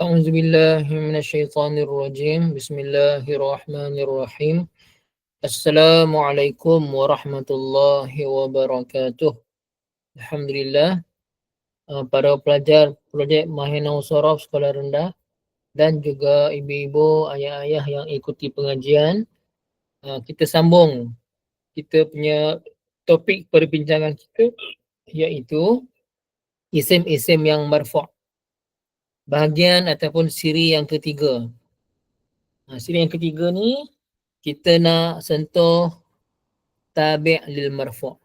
أعوذ بالله من الشيطان الرجيم بسم الله الرحمن الرحيم السلام عليكم ورحمة الله وبركاته الحمد لله uh, para pelajar projek Mahina Usaraf Sekolah Rendah dan juga ibu-ibu, ayah-ayah yang ikuti pengajian uh, kita sambung kita punya topik perbincangan kita iaitu isim-isim yang marfu' bahagian ataupun siri yang ketiga. Ha, siri yang ketiga ni kita nak sentuh tabi' lil marfu'.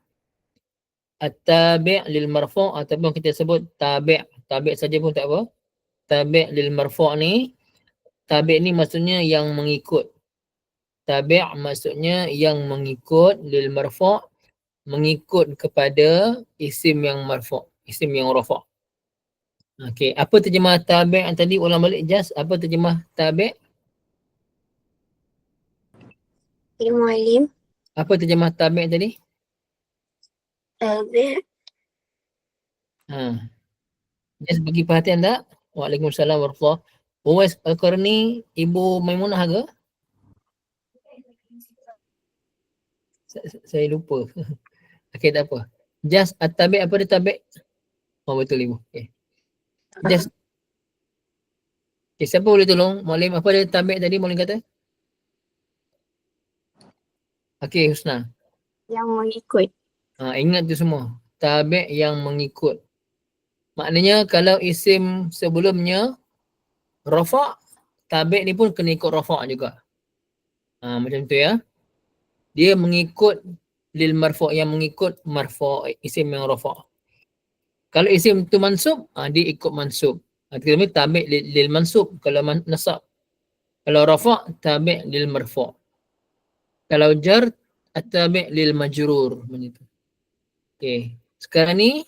At-tabi' lil marfu' ataupun kita sebut tabi'. Tabi' saja pun tak apa. Tabi' lil marfu' ni tabi' ni maksudnya yang mengikut. Tabi' maksudnya yang mengikut lil marfu' mengikut kepada isim yang marfu', isim yang rafa'. Okey, apa terjemah tabi' tadi ulang balik Jas? Apa terjemah tabi'? Ya Mualim. Apa terjemah tabi' tadi? Tabi' Ha. Jas bagi perhatian tak? Waalaikumsalam warahmatullahi Uwais Al-Qarni, Ibu Maimunah ke? Sa- Saya lupa. Okey, tak apa. Jas at-tabi' apa dia tabi'? Oh betul Ibu. Okey. Just Okay, siapa boleh tolong? Mualim apa dia tabi' tadi Mualim kata? Okey Husna. yang mengikut. Ha, ingat tu semua. Tabi' yang mengikut. Maknanya kalau isim sebelumnya rafa' tabi' ni pun kena ikut rafa' juga. Ha, macam tu ya. Dia mengikut lil marfu' yang mengikut marfu' isim yang rafa'. Kalau isim tu mansub, ha, dia ikut mansub. Ha, kita panggil tabi' lil, lil mansub kalau man, nasab. Kalau rafa' tabi' lil marfu'. Kalau jar at-tabi' lil majrur macam tu. Okey. Sekarang ni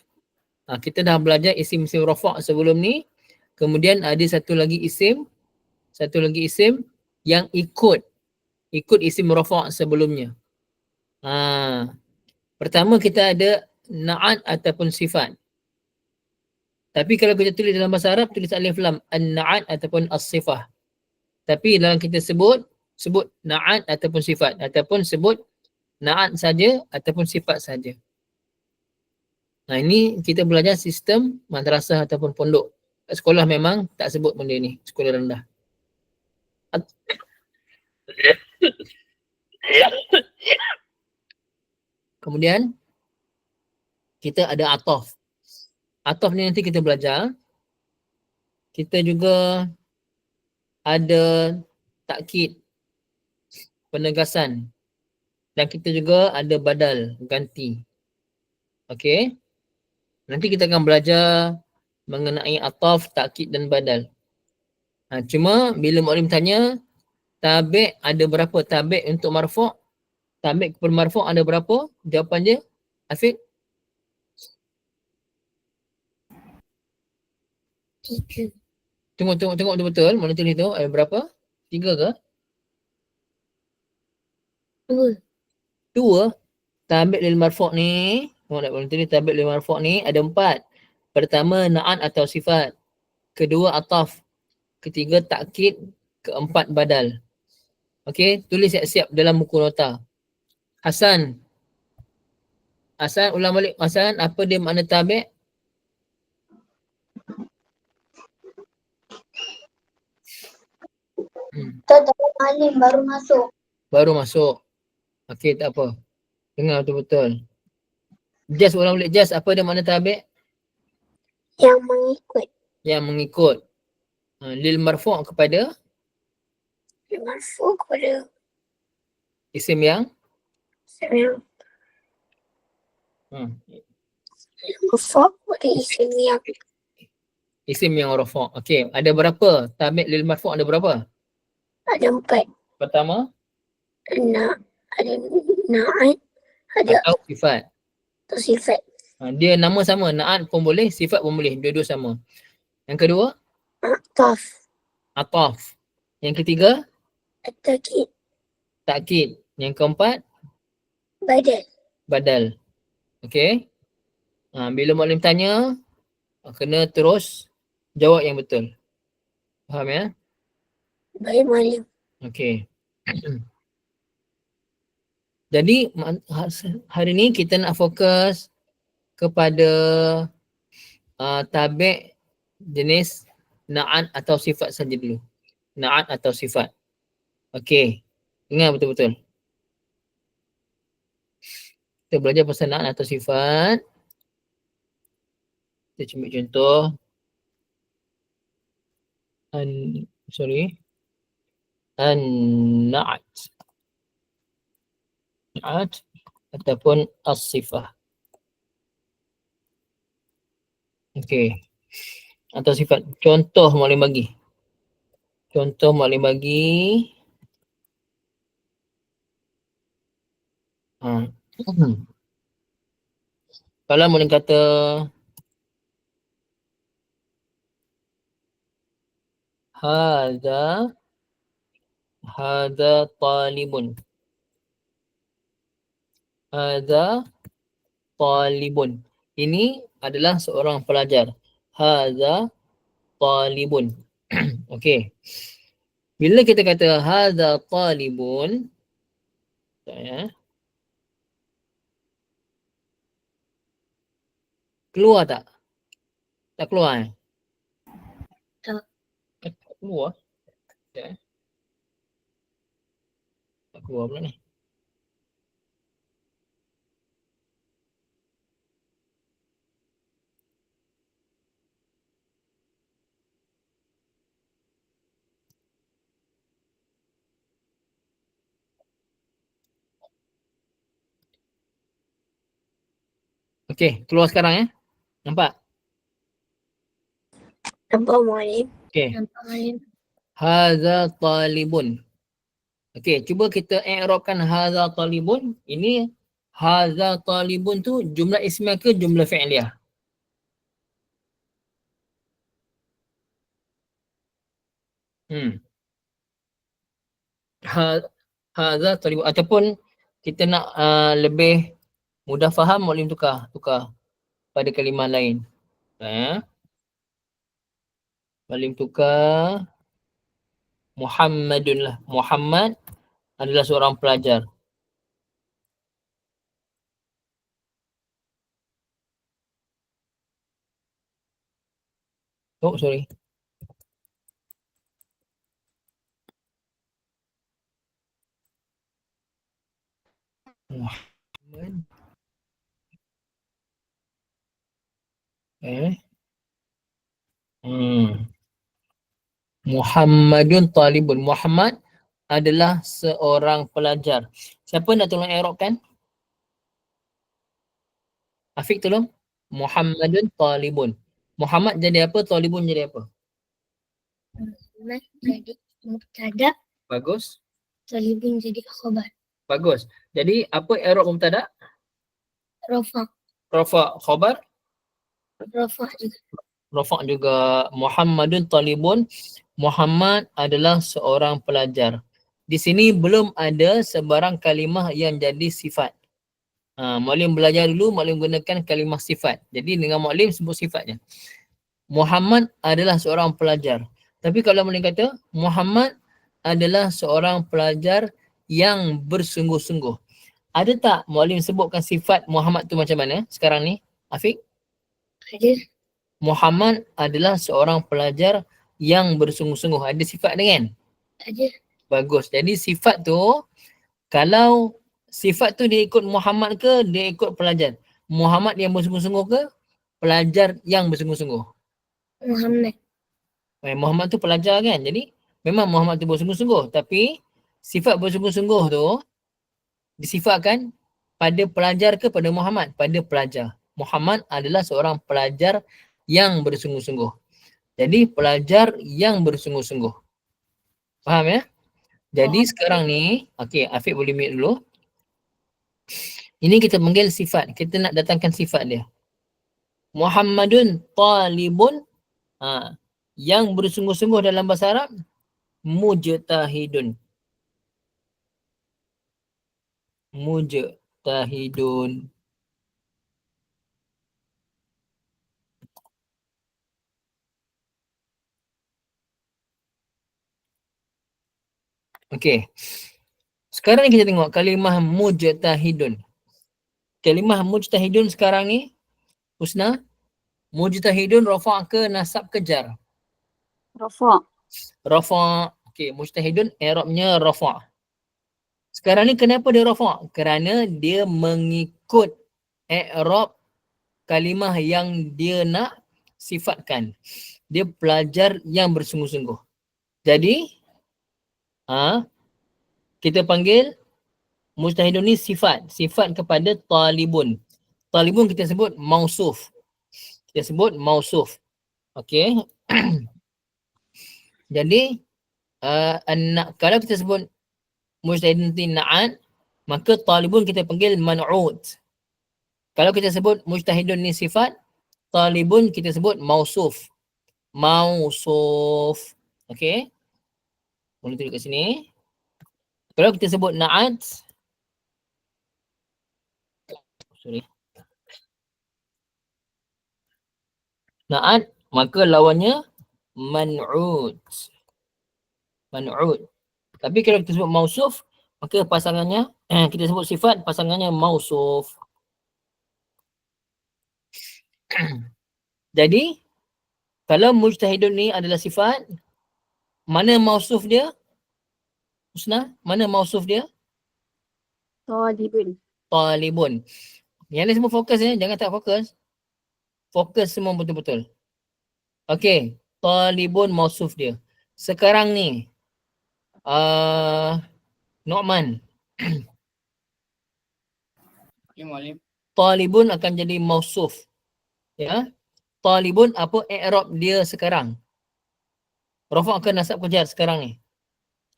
ha, kita dah belajar isim-isim rafa' sebelum ni. Kemudian ada satu lagi isim, satu lagi isim yang ikut ikut isim rafa' sebelumnya. Ha. Pertama kita ada na'at ataupun sifat. Tapi kalau kita tulis dalam bahasa Arab tulis alif lam an-na'at ataupun as-sifah. Tapi dalam kita sebut sebut na'at ataupun sifat ataupun sebut na'at saja ataupun sifat saja. Nah ini kita belajar sistem madrasah ataupun pondok. Sekolah memang tak sebut benda ni, sekolah rendah. At- Kemudian kita ada atof. Atof ni nanti kita belajar. Kita juga ada takkid penegasan dan kita juga ada badal ganti. Okey. Nanti kita akan belajar mengenai ataf, takkid dan badal. Ha, cuma bila mu'alim tanya tabi' ada berapa tabi' untuk marfu' tabi' kepada marfu' ada berapa? Jawapan dia Afiq Tiga. tengok tengok tengok betul-betul mana tulis tu ada berapa? Tiga ke? Dua. Dua. Tabi' lil marfu' ni Tengok tak boleh tulis tabi' lil marfu' ni ada empat. Pertama na'at atau sifat. Kedua ataf. Ketiga takkid. Keempat badal. Okey, tulis siap-siap dalam buku nota. Hasan. Hasan ulang balik. Hasan apa dia makna tabi'? Hmm. Tak ada Mualim baru masuk. Baru masuk. Okey, tak apa. Dengar betul-betul. Just ulang balik. Just apa dia makna tabi'? Yang mengikut. Yang mengikut. Ha, lil marfu' kepada Marfu kepada isim yang yang hmm, marfu kepada isim yang isim yang rafa'. Okey, ada berapa? Tabi' lil marfu' ada berapa? Ada empat. Pertama Nak ada na'at ada atau sifat. atau sifat. Ha, dia nama sama, na'at pun boleh, sifat pun boleh, dua-dua sama. Yang kedua, Ataf. ataf. Yang ketiga, At-takid. takkid. Yang keempat, Badal. badal. Okey. Ha, bila muallim tanya, kena terus jawab yang betul. Faham ya? Baik Malim. Okey. Jadi ha- hari ni kita nak fokus kepada uh, tabik jenis na'at atau sifat saja dulu. Na'at atau sifat. Okey. Ingat betul-betul. Kita belajar pasal na'at atau sifat. Kita ambil contoh. An, sorry. An-na'at. Na'at ataupun as-sifah. Okey. Atau sifat. Contoh boleh bagi. Contoh boleh bagi. Ha. Kalau boleh kata Hada Hada talibun Hada talibun Ini adalah seorang pelajar Hada talibun Okey Bila kita kata Hada talibun ya, Keluar tak? Tak keluar eh? Tak. Keluar. Eh. Tak keluar pula ni. Okey, keluar sekarang eh. Nampak? Nampak Malim. Okey. Nampak Malim. Hadza talibun. Okey, cuba kita i'rabkan hadza talibun. Ini hadza talibun tu jumlah ismiyah ke jumlah fi'liyah? Hmm. Ha, hadza talibun ataupun kita nak uh, lebih mudah faham boleh tukar, tukar pada kalimah lain. Eh? Boleh tukar Muhammadun lah. Muhammad adalah seorang pelajar. Oh, sorry. Muhammad. Eh. Hmm. Muhammadun talibun. Muhammad adalah seorang pelajar. Siapa nak tolong i'rabkan? Afiq tolong. Muhammadun talibun. Muhammad jadi apa? Talibun jadi apa? Muhammad jadi mubtada. Bagus. Talibun jadi khabar. Bagus. Jadi apa i'rab mubtada? Rafa. Rafa khabar. Rafa juga. Rafa juga Muhammadun talibun. Muhammad adalah seorang pelajar. Di sini belum ada sebarang kalimah yang jadi sifat. Ha, Mu'alim belajar dulu, Mu'alim gunakan kalimah sifat. Jadi dengan Mu'alim sebut sifatnya. Muhammad adalah seorang pelajar. Tapi kalau Mu'alim kata, Muhammad adalah seorang pelajar yang bersungguh-sungguh. Ada tak Mu'alim sebutkan sifat Muhammad tu macam mana sekarang ni? Afiq? Ada. Muhammad adalah seorang pelajar yang bersungguh-sungguh. Ada sifat dia kan? Ada. Bagus. Jadi sifat tu kalau sifat tu dia ikut Muhammad ke dia ikut pelajar? Muhammad yang bersungguh-sungguh ke pelajar yang bersungguh-sungguh? Muhammad. Eh, Muhammad tu pelajar kan? Jadi memang Muhammad tu bersungguh-sungguh tapi sifat bersungguh-sungguh tu disifatkan pada pelajar ke pada Muhammad? Pada pelajar. Muhammad adalah seorang pelajar yang bersungguh-sungguh. Jadi pelajar yang bersungguh-sungguh. Faham ya? Jadi Faham. sekarang ni, okey Afiq boleh mute dulu. Ini kita panggil sifat. Kita nak datangkan sifat dia. Muhammadun talibun ha, yang bersungguh-sungguh dalam bahasa Arab mujtahidun. Mujtahidun. Okey. Sekarang ni kita tengok kalimah mujtahidun. Kalimah mujtahidun sekarang ni Husna mujtahidun rafa' ke nasab ke jar? Rafa. Rafa'. Okey, mujtahidun i'rabnya rafa'. Sekarang ni kenapa dia rafa'? Kerana dia mengikut i'rab kalimah yang dia nak sifatkan. Dia pelajar yang bersungguh-sungguh. Jadi ha, kita panggil mujtahidun ni sifat. Sifat kepada talibun. Talibun kita sebut mausuf. Kita sebut mausuf. Okey. Jadi uh, anak, kalau kita sebut mujtahidun ni na'at, maka talibun kita panggil man'ud. Kalau kita sebut mujtahidun ni sifat, talibun kita sebut mausuf. Mausuf. Okey. Boleh tulis kat sini. Kalau kita sebut na'at, sorry. Na'at, maka lawannya man'ud. Man'ud. Tapi kalau kita sebut mausuf, maka pasangannya, eh, kita sebut sifat, pasangannya mausuf. Jadi, kalau mujtahidun ni adalah sifat, mana mausuf dia? Husna, mana mausuf dia? Talibun. Talibun. Yang ni semua fokus ya, jangan tak fokus. Fokus semua betul-betul. Okey, talibun mausuf dia. Sekarang ni, uh, Nu'man, Ya, Malim. talibun akan jadi mausuf. Ya. Talibun apa i'rab dia sekarang? Rafa' ke nasab ke jar sekarang ni?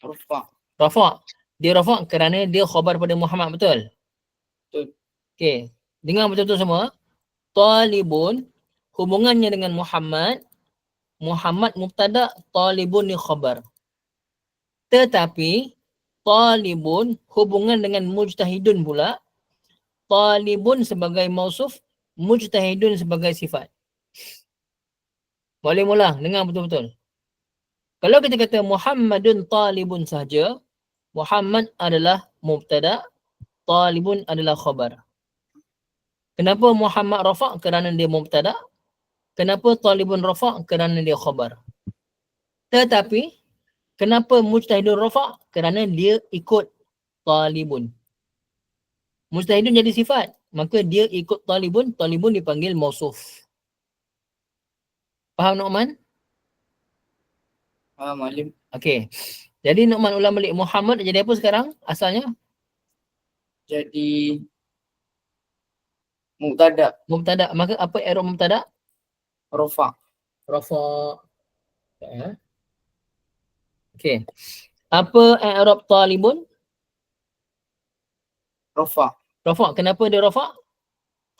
Rafa. Rafa'. Dia rafa' kerana dia khabar pada Muhammad betul? Betul. Okey. Dengar betul-betul semua. Talibun hubungannya dengan Muhammad Muhammad mubtada, talibun ni khabar. Tetapi talibun hubungan dengan mujtahidun pula talibun sebagai mausuf, mujtahidun sebagai sifat. Boleh mula, dengar betul-betul. Kalau kita kata Muhammadun talibun sahaja, Muhammad adalah mubtada, talibun adalah khabar. Kenapa Muhammad rafa' kerana dia mubtada? Kenapa talibun rafa' kerana dia khabar? Tetapi kenapa mujtahidun rafa' kerana dia ikut talibun. Mujtahidun jadi sifat, maka dia ikut talibun, talibun dipanggil mausuf. Faham Nu'man? Ah, Malim. Okey. Jadi Nu'man ulang balik Muhammad jadi apa sekarang asalnya? Jadi Mubtada. Mubtada. Maka apa i'rab mubtada? Rafa. Rafa. Ya. Okey. Apa i'rab talibun? Rafa. Rafa. Kenapa dia rafa?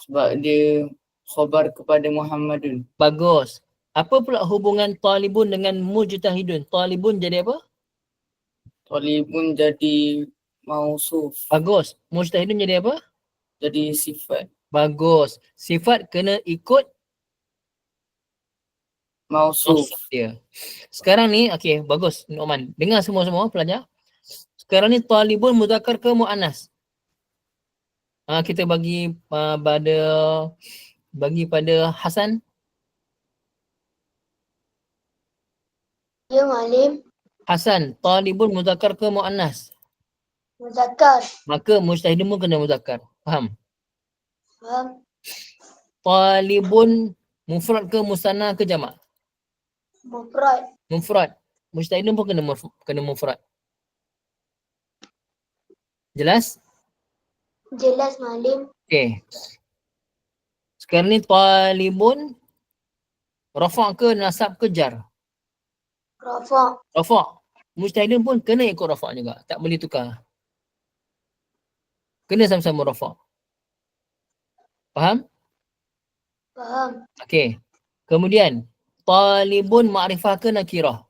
Sebab dia khabar kepada Muhammadun. Bagus. Apa pula hubungan talibun dengan mujtahidun? Talibun jadi apa? Talibun jadi mausuf. Bagus. Mujtahidun jadi apa? Jadi sifat. Bagus. Sifat kena ikut Mausuf. dia. Sekarang ni, okey, bagus Nu'man. Dengar semua-semua pelajar. Sekarang ni talibun mudakar ke mu'annas? Ha, kita bagi uh, pada bagi pada Hasan. Ya Malim. Hasan, talibun mudakar ke mu'annas? Muzakkar. Maka mujtahidun pun kena mudakar. Faham? Faham? Talibun mufrad ke musanna ke jamak? Mufrad. Mufrad. Mujtahidun pun kena muf- kena mufrad. Jelas? Jelas Malim. Okey. Sekarang ni talibun rafa' ke nasab ke jar? Rafa. Rafa'. Mujtahidun pun kena ikut rafa' juga. Tak boleh tukar. Kena sama-sama rafa'. Faham? Faham? Okey. Kemudian talibun ma'rifah ke nakirah?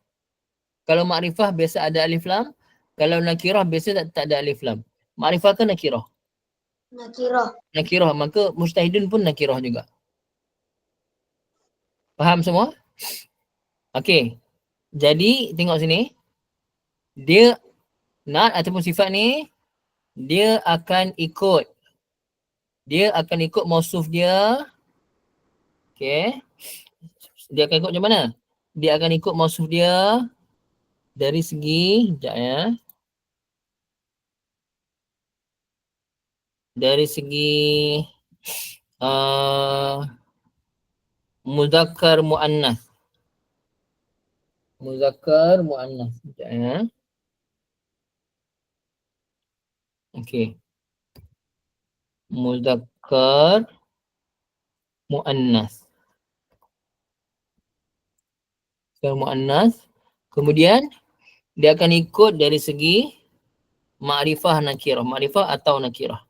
Kalau ma'rifah biasa ada alif lam. Kalau nakirah biasa tak, tak ada alif lam. Ma'rifah ke nakirah? Nakirah. Nakirah. Maka mujtahidun pun nakirah juga. Faham semua? Okey. Jadi tengok sini. Dia Naat ataupun sifat ni dia akan ikut. Dia akan ikut mausuf dia. Okey. Dia akan ikut macam mana? Dia akan ikut mausuf dia dari segi sekejap ya. Dari segi uh, muzakkar muannas muzakkar muannas. Sekejap ya. Okey. Muzakkar muannas. Muzakkar muannas. Kemudian dia akan ikut dari segi ma'rifah nakirah. Ma'rifah atau nakirah.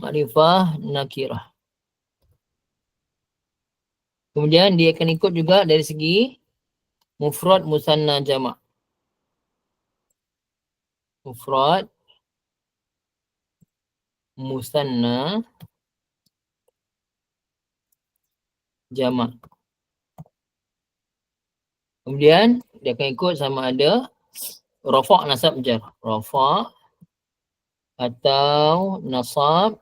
Ma'rifah nakirah kemudian dia akan ikut juga dari segi mufrad musanna jamak mufrad musanna jamak. Kemudian dia akan ikut sama ada rafa' nasab jar. Rafa' atau nasab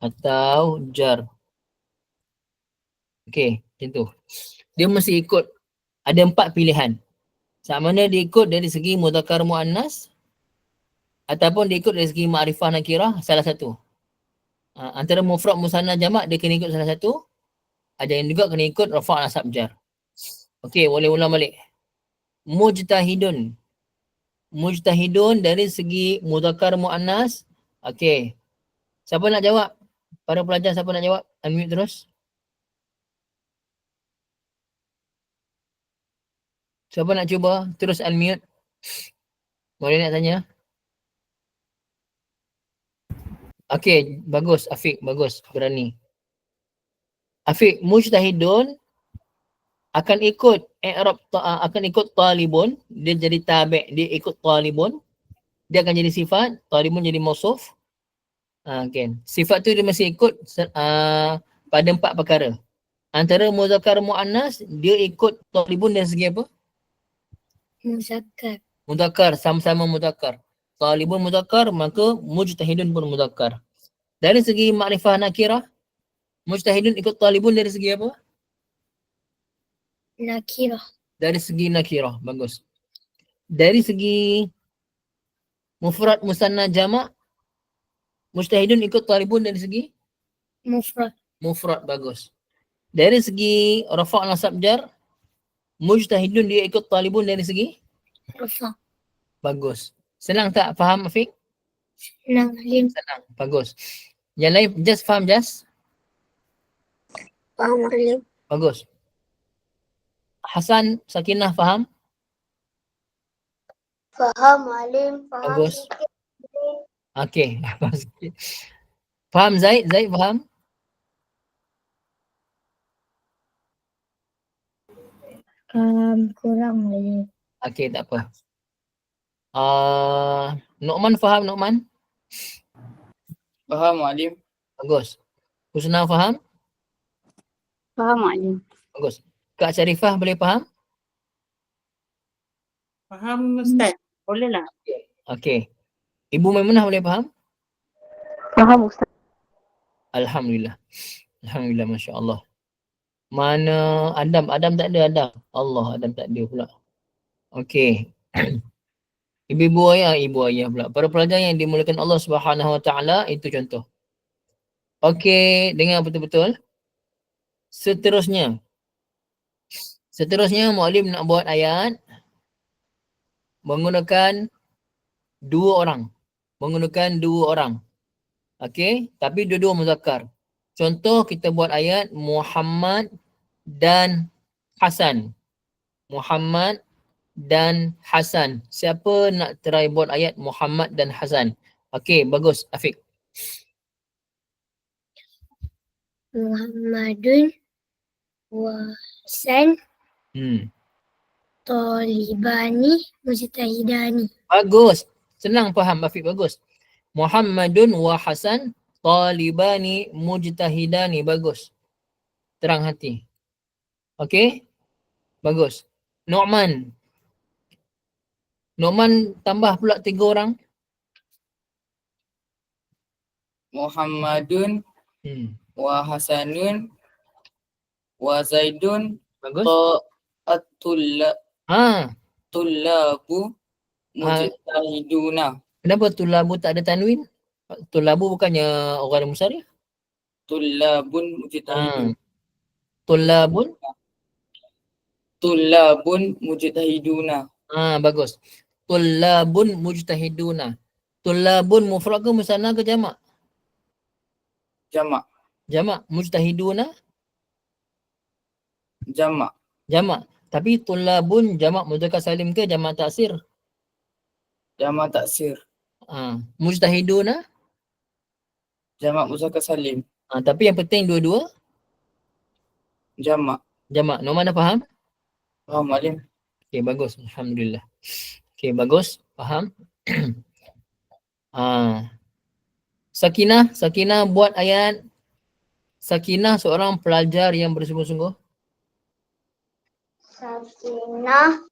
atau jar. Okey, macam tu. Dia mesti ikut ada empat pilihan. Sama mana dia ikut dari segi mudzakkar muannas ataupun dia ikut dari segi ma'rifah nakirah salah satu. Uh, antara mufrad musanna jamak dia kena ikut salah satu. Ada yang juga kena ikut rafa' nasab jar. Okey, boleh ulang balik. Mujtahidun. Mujtahidun dari segi mudzakkar muannas. Okey. Siapa nak jawab? Para pelajar siapa nak jawab? Unmute terus. Siapa nak cuba terus unmute? Boleh nak tanya? Okey, bagus Afiq, bagus, berani. Afiq, mujtahidun akan ikut i'rab ta- akan ikut talibun, dia jadi tabi', dia ikut talibun. Dia akan jadi sifat, talibun jadi mausuf. Ha, okay. Sifat tu dia mesti ikut uh, pada empat perkara. Antara muzakkar muannas dia ikut talibun dari segi apa? Muzakkar. Muzakkar, sama-sama muzakkar. Talibun muzakkar, maka mujtahidun pun muzakkar. Dari segi makrifah nakirah, mujtahidun ikut talibun dari segi apa? Nakirah. Dari segi nakirah, bagus. Dari segi mufrad musanna jamak, mujtahidun ikut talibun dari segi Mufrad. mufrad, bagus. Dari segi rafa' nasab jar, mujtahidun dia ikut talibun dari segi Rafa. bagus. Senang tak faham Afiq? Senang Alim. Senang, bagus. Yang lain just faham just? Faham Alim. Bagus. Hasan, Sakinah faham? Faham Alim. Faham Bagus. Okey. Faham Zaid? Zaid faham? Um, kurang Alim. Okey, tak apa. Uh, Nu'man faham Nu'man? Faham Alim? Bagus. Husna faham? Faham Alim. Bagus. Kak Syarifah boleh faham? Faham Ustaz? Boleh lah. Okey. Ibu Maimunah boleh faham? Faham Ustaz. Alhamdulillah. Alhamdulillah, Masya Allah. Mana Adam? Adam tak ada Adam. Allah, Adam tak ada pula. Okey. Ibu-ibu ayah, ibu ayah pula. Para pelajar yang dimulakan Allah Subhanahu Wa Taala itu contoh. Okey, dengar betul-betul. Seterusnya. Seterusnya muallim nak buat ayat menggunakan dua orang. Menggunakan dua orang. Okey, tapi dua-dua muzakkar. Contoh kita buat ayat Muhammad dan Hasan. Muhammad dan Hasan. Siapa nak try buat ayat Muhammad dan Hasan? Okey, bagus Afiq. Muhammadun wa Hasan Hmm. Talibani Mujtahidani. Bagus. Senang faham Afiq, bagus. Muhammadun wa Hasan talibani mujtahidani. Bagus. Terang hati. Okey? Bagus. Nu'man. Nu'man tambah pula tiga orang. Muhammadun Hmm. wa Hasanun wa Zaidun Bagus. ta'atulla Ha, tullabu mujtahiduna kenapa tulabu tak ada tanwin? Tulabu bukannya orang musarif? tullabun mujtahidun Tulabun? tullabun mujtahiduna Ha, bagus. Tulabun mujtahiduna. Tulabun mufrad ke musanna ke jamak? jamak Jamak. Mujtahiduna jamak jamak. Tapi tulabun jamak mudzakkar salim ke jamak taksir? jamak taksir Ha, mujtahiduna. Jamak muzakkar salim Ha, tapi yang penting dua-dua jamak jamak. Norman dah faham? faham alim Okey, bagus. Alhamdulillah. Okey, bagus. Faham? ha. Sakinah, Sakinah buat ayat Sakinah seorang pelajar yang bersungguh-sungguh. Sakinah.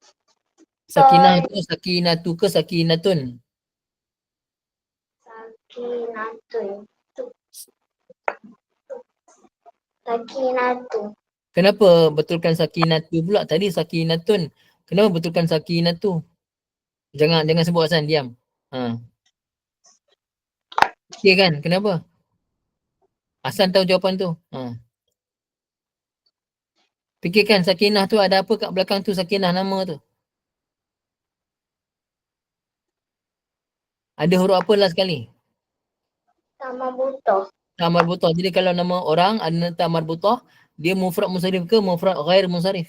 Sakinah itu sakinatu ke sakinatun? Sakinatun. Sakinatu. Kenapa betulkan sakinatu pula? Tadi sakinatun. Kenapa betulkan sakinatu? Jangan jangan sebut Hasan, diam. Ha. Okey kan? Kenapa? Hasan tahu jawapan tu. Ha. Fikirkan sakinah tu ada apa kat belakang tu sakinah nama tu? Ada huruf apa lah sekali? Sama butuh. Tamar butah. Jadi kalau nama orang ada tamar butah, dia mufrad munsarif ke mufrad ghair munsarif?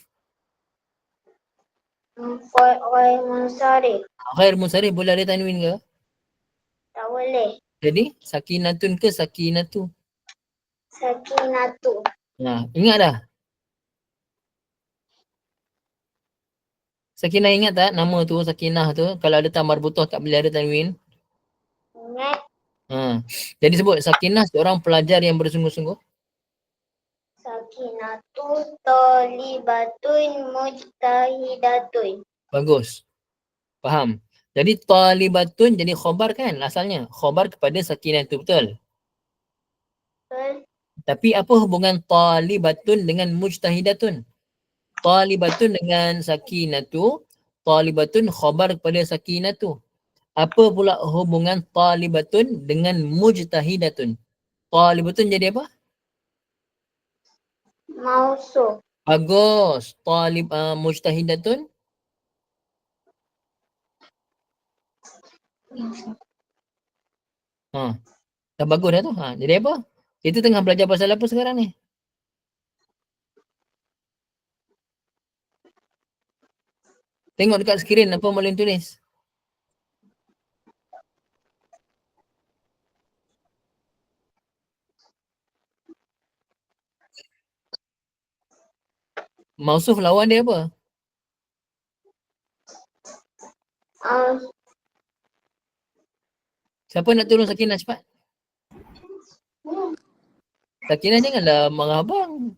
Mufai munsarif. Ghair munsarif boleh ada tanwin ke? Tak boleh. Jadi sakinatun ke sakinatu? Sakinatu. Nah, ingat dah? Sakinah ingat tak nama tu Sakinah tu kalau ada tamar butah tak boleh ada tanwin. Ingat. Ha. Jadi sebut Sakinah seorang pelajar yang bersungguh-sungguh. Sakinatu talibatun mujtahidatun. Bagus. Faham. Jadi talibatun jadi khobar kan asalnya. Khobar kepada Sakinah tu betul. Betul. Tapi apa hubungan talibatun dengan mujtahidatun? Talibatun dengan sakinatu, talibatun khabar kepada sakinatu. Apa pula hubungan talibatun dengan mujtahidatun? Talibatun jadi apa? Mausuf. Bagus. Talib uh, mujtahidatun Ha. Dah bagus dah tu. Ha. Jadi apa? Kita tengah belajar pasal apa sekarang ni? Tengok dekat skrin apa Maulin tulis. Mausuf lawan dia apa? Uh, Siapa nak tolong Sakinah cepat? Sakinah janganlah marah abang.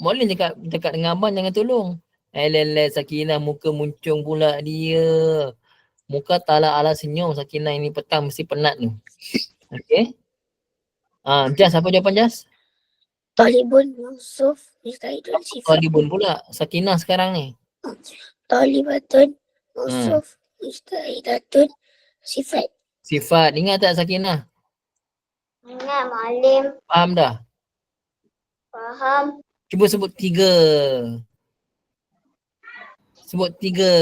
Maulin cakap, cakap dengan abang jangan tolong. Elele Sakinah muka muncung pula dia. Muka tak ala senyum Sakinah ini petang mesti penat ni. Okay. Ah, Jas apa jawapan Jas? Talibun Mausuf Mujtahidun sifat. Talibun pula. Sakinah sekarang ni. Talibatun Mausuf Mujtahidatun sifat. Sifat. Ingat tak Sakinah? Ingat Malim Faham dah? faham Cuba sebut tiga. Sebut tiga.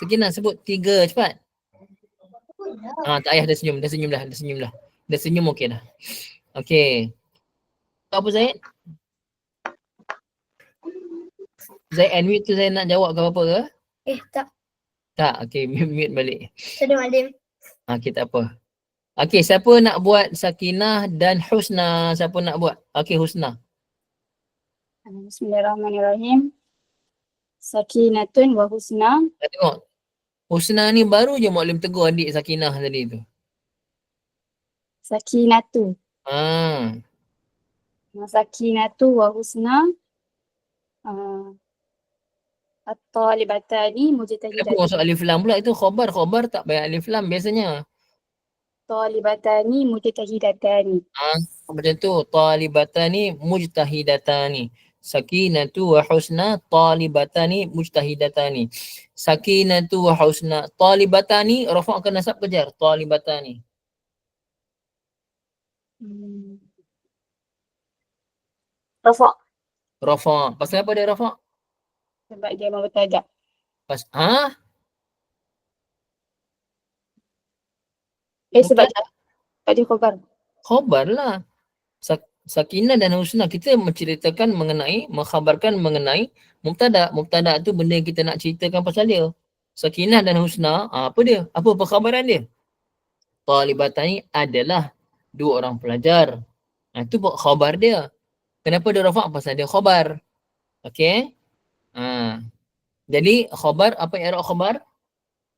Sakinah sebut tiga cepat. Ah, tak payah dah senyum, dah senyum dah, dah senyum dah. Dah senyum okey dah. Okey. Apa Zaid? Zaid unmute tu saya nak jawab ke apa ke? Eh tak Tak, okey mute, mute balik. Sudah Malim Ah, okay, tak apa. Okey, siapa nak buat Sakinah dan Husna? Siapa nak buat? Okey, Husna. Bismillahirrahmanirrahim. Sakinatun wa husna. Dah tengok. Husna ni baru je Maklim tegur adik Sakinah tadi tu. Sakinatu. Ah, Sakinatu wa husna. Uh, At-talibatani Kenapa mujtahidatani. masuk alif lam pula itu khobar khobar tak payah alif lam biasanya. Talibatani mujtahidatani. Macam tu talibatani mujtahidatani. Sakinatu wa husna talibatani mujtahidatani. Sakinatu wa husna talibatani rafa' ke nasab ke jar? Talibatani. Hmm. Rafa' Rafa'. Pasal apa dia rafa'? sebab dia mubtada. Pas ha? Eh sebab sebab dia khabar. Khabar lah. Sak- Sakinah dan husna kita menceritakan mengenai mengkhabarkan mengenai mubtada. Mubtada tu benda yang kita nak ceritakan pasal dia. Sakinah dan husna ah, apa dia? Apa perkhabaran dia? Talibatani adalah dua orang pelajar. Ha, itu khabar dia. Kenapa dia rafa' pasal dia khabar. Okey? Ha. Jadi khabar apa i'rab khabar?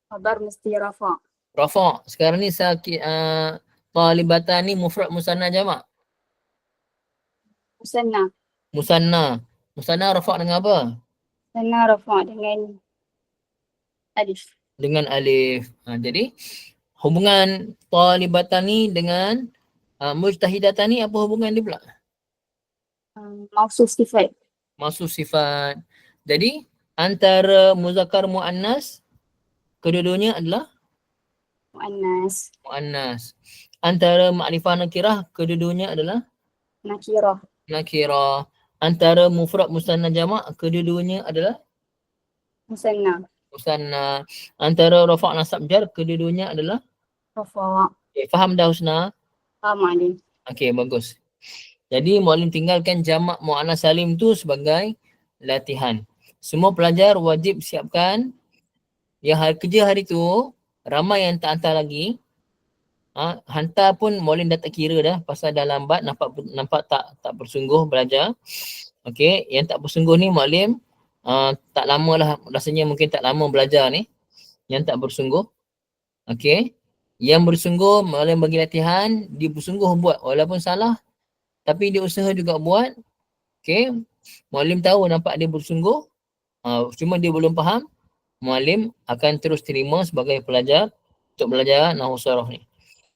Khabar mesti rafa'. Rafa'. Sekarang ni saki, uh, talibatani mufrad musanna jamak. Musanna. Musanna. Musanna rafa' dengan apa? Musanna rafa' dengan alif. Dengan alif. Ha, jadi hubungan talibatani dengan uh, mujtahidatani apa hubungan dia pula? Um, mausuf sifat. Masuk sifat. Jadi antara muzakkar muannas kedua-duanya adalah Muannas. muannas. Antara ma'rifah nakirah kedua-duanya adalah Nakirah. nakirah. Antara mufrad musanna jamak kedua-duanya adalah Musanna. musanna. Antara rafa' nasab jar kedua-duanya adalah Rafa'. okay, faham dah Husna? Faham alim. Okey, bagus. Jadi muallim tinggalkan jamak muannas salim tu sebagai latihan. Semua pelajar wajib siapkan yang hari kerja hari tu ramai yang tak hantar lagi. Ha, hantar pun muallim dah tak kira dah pasal dah lambat nampak nampak tak tak bersungguh belajar. Okey, yang tak bersungguh ni muallim uh, tak lama lah rasanya mungkin tak lama belajar ni yang tak bersungguh. Okey. Yang bersungguh muallim bagi latihan dia bersungguh buat walaupun salah tapi dia usaha juga buat. Okey. Muallim tahu nampak dia bersungguh. Uh, cuma dia belum faham. Muallim akan terus terima sebagai pelajar untuk belajar nahwu saraf ni.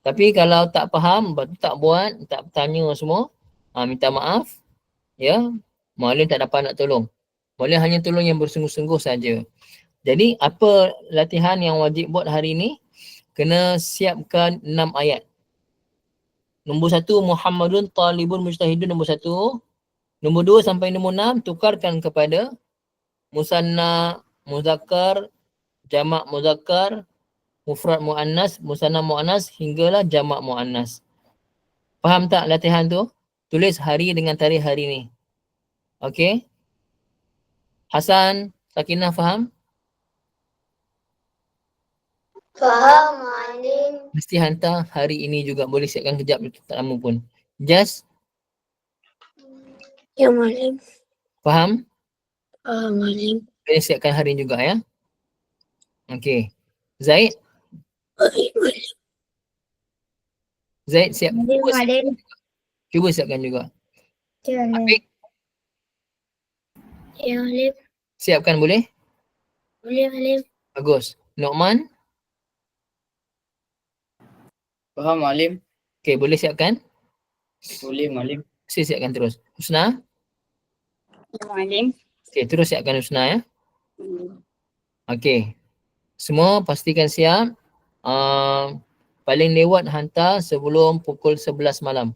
Tapi kalau tak faham, tak buat, tak bertanya semua, uh, minta maaf. Ya, muallim tak dapat nak tolong. Muallim hanya tolong yang bersungguh-sungguh saja. Jadi apa latihan yang wajib buat hari ni? Kena siapkan enam ayat. Nombor satu Muhammadun talibun mujtahidun nombor satu. Nombor dua sampai nombor enam tukarkan kepada musanna muzakkar, jamak muzakkar, mufrad muannas, musanna muannas hinggalah jamak muannas. Faham tak latihan tu? Tulis hari dengan tarikh hari ni. Okey? Hasan, Sakinah faham? Faham, Alim. Mesti hantar hari ini juga. Boleh siapkan kejap tak lama pun. Just Ya, Alim. faham? Faham, Alim. Boleh siapkan hari ini juga ya. Okey. Zaid, Baik, Alim. Zaid siap. Alim, Cuba, cuba siapkan juga. Ya, Alim. Ya, Alim. siapkan boleh? Boleh, Alim. Bagus. Nu'man, Faham Alim? okey boleh siapkan? Boleh Alim. Saya siapkan terus. Husna, Faham alim. okey terus siapkan Husna ya. Hmm. Okey. Semua pastikan siap. Uh, paling lewat hantar sebelum pukul 11 malam.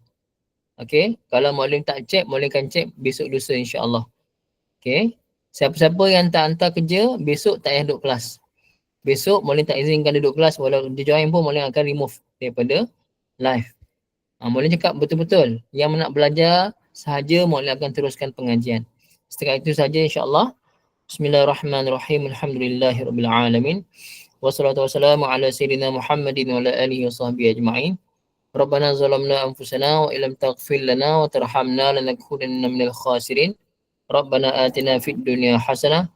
Okey. Kalau muallim tak cek, muallim akan cek besok lusa insya-Allah. Okey. Siapa-siapa yang tak hantar kerja, besok tak payah duduk kelas. Besok muallim tak izinkan duduk kelas walau dia join pun muallim akan remove daripada live. Ha, ah, boleh cakap betul-betul. Yang nak belajar sahaja boleh akan teruskan pengajian. Setakat itu sahaja insyaAllah. Bismillahirrahmanirrahim. Alhamdulillahirrahmanirrahim. Wassalatu wassalamu ala sayyidina Muhammadin wa ala alihi wa sahbihi ajma'in. Rabbana zalamna anfusana wa ilam taghfir lana wa tarhamna lanakuninna minal khasirin. Rabbana atina fid dunya hasanah